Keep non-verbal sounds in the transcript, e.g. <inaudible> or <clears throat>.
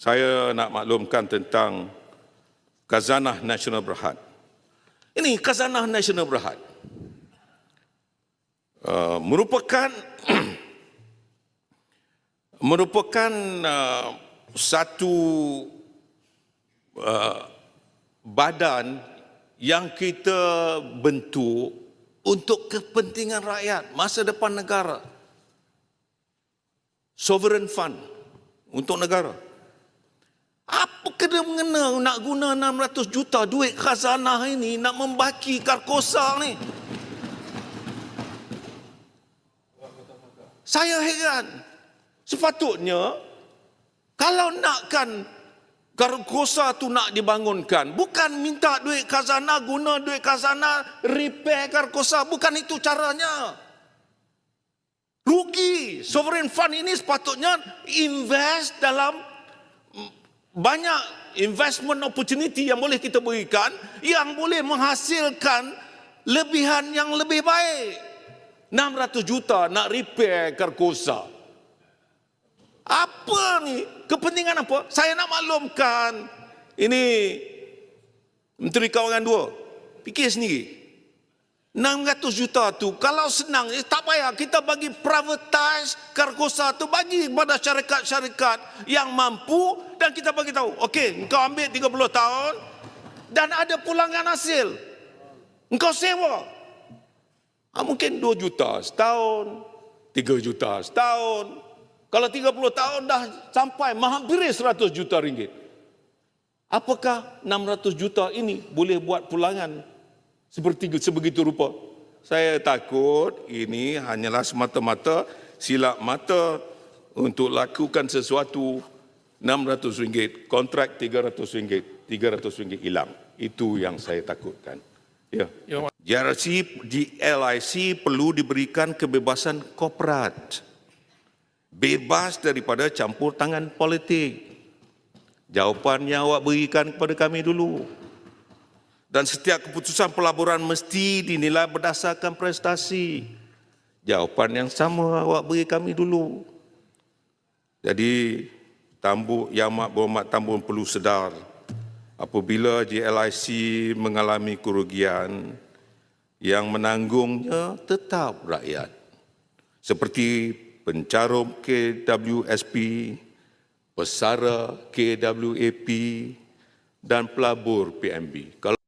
saya nak maklumkan tentang Khazanah Nasional Berhad. Ini Khazanah Nasional Berhad. Uh, merupakan <clears throat> merupakan uh, satu uh, badan yang kita bentuk untuk kepentingan rakyat, masa depan negara. Sovereign fund untuk negara. Apa kena mengena nak guna 600 juta duit khazanah ini nak membaki Karkosa ni? Saya heran. Sepatutnya kalau nakkan Karkosa tu nak dibangunkan, bukan minta duit khazanah, guna duit khazanah, repair Karkosa, bukan itu caranya. Rugi. Sovereign fund ini sepatutnya invest dalam banyak investment opportunity yang boleh kita berikan yang boleh menghasilkan lebihan yang lebih baik. 600 juta nak repair Karkosa. Apa ni? Kepentingan apa? Saya nak maklumkan. Ini Menteri Kawangan dua. Fikir sendiri. 600 juta tu kalau senang eh, tak payah. Kita bagi privatize Karkosa tu bagi kepada syarikat-syarikat yang mampu dan kita bagi tahu okey engkau ambil 30 tahun dan ada pulangan hasil. Engkau sewa. Ha, mungkin 2 juta setahun 3 juta setahun. Kalau 30 tahun dah sampai hampir 100 juta ringgit. Apakah 600 juta ini boleh buat pulangan seperti sebegitu rupa. Saya takut ini hanyalah semata-mata silap mata untuk lakukan sesuatu 600 ringgit, kontrak 300 ringgit, 300 ringgit hilang. Itu yang saya takutkan. Ya. Ya, JRC di LIC perlu diberikan kebebasan korporat. Bebas daripada campur tangan politik. Jawapan yang awak berikan kepada kami dulu dan setiap keputusan pelaburan mesti dinilai berdasarkan prestasi. Jawapan yang sama awak beri kami dulu. Jadi Tambu Yang Amat Berhormat Tambun perlu sedar apabila JLIC mengalami kerugian yang menanggungnya tetap rakyat. Seperti pencarum KWSP, pesara KWAP dan pelabur PMB. Kalau